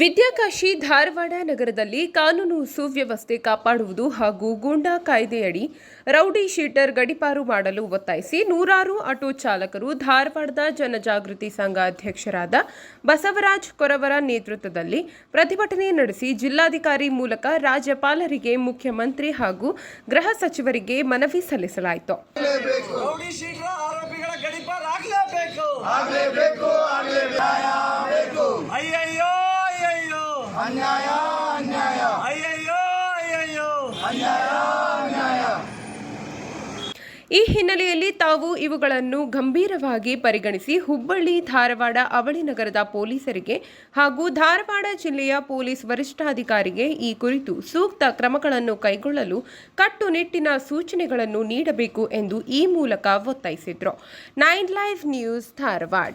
ವಿದ್ಯಾಕಾಶಿ ಧಾರವಾಡ ನಗರದಲ್ಲಿ ಕಾನೂನು ಸುವ್ಯವಸ್ಥೆ ಕಾಪಾಡುವುದು ಹಾಗೂ ಗೂಂಡಾ ಕಾಯ್ದೆಯಡಿ ರೌಡಿ ಶೀಟರ್ ಗಡಿಪಾರು ಮಾಡಲು ಒತ್ತಾಯಿಸಿ ನೂರಾರು ಆಟೋ ಚಾಲಕರು ಧಾರವಾಡದ ಜನಜಾಗೃತಿ ಸಂಘ ಅಧ್ಯಕ್ಷರಾದ ಬಸವರಾಜ್ ಕೊರವರ ನೇತೃತ್ವದಲ್ಲಿ ಪ್ರತಿಭಟನೆ ನಡೆಸಿ ಜಿಲ್ಲಾಧಿಕಾರಿ ಮೂಲಕ ರಾಜ್ಯಪಾಲರಿಗೆ ಮುಖ್ಯಮಂತ್ರಿ ಹಾಗೂ ಗೃಹ ಸಚಿವರಿಗೆ ಮನವಿ ಸಲ್ಲಿಸಲಾಯಿತು. ಅನ್ಯಾಯ ಅನ್ಯಾಯ. ಅಯ್ಯಯ್ಯೋ ಅಯ್ಯಯ್ಯೋ. ಅನ್ಯಾಯ ಅನ್ಯಾಯ. ಈ ಹಿನ್ನೆಲೆಯಲ್ಲಿ ತಾವು ಇವುಗಳನ್ನು ಗಂಭೀರವಾಗಿ ಪರಿಗಣಿಸಿ ಹುಬ್ಬಳ್ಳಿ ಧಾರವಾಡ ಅವಳಿ ನಗರದ ಪೊಲೀಸರಿಗೆ ಹಾಗೂ ಧಾರವಾಡ ಜಿಲ್ಲೆಯ ಪೊಲೀಸ್ ವರಿಷ್ಠಾಧಿಕಾರಿಗೆ ಈ ಕುರಿತು ಸೂಕ್ತ ಕ್ರಮಗಳನ್ನು ಕೈಗೊಳ್ಳಲು ಕಟ್ಟುನಿಟ್ಟಿನ ಸೂಚನೆಗಳನ್ನು ನೀಡಬೇಕು ಎಂದು ಈ ಮೂಲಕ ಒತ್ತಾಯಿಸಿದರು. Nine live news Dharwad.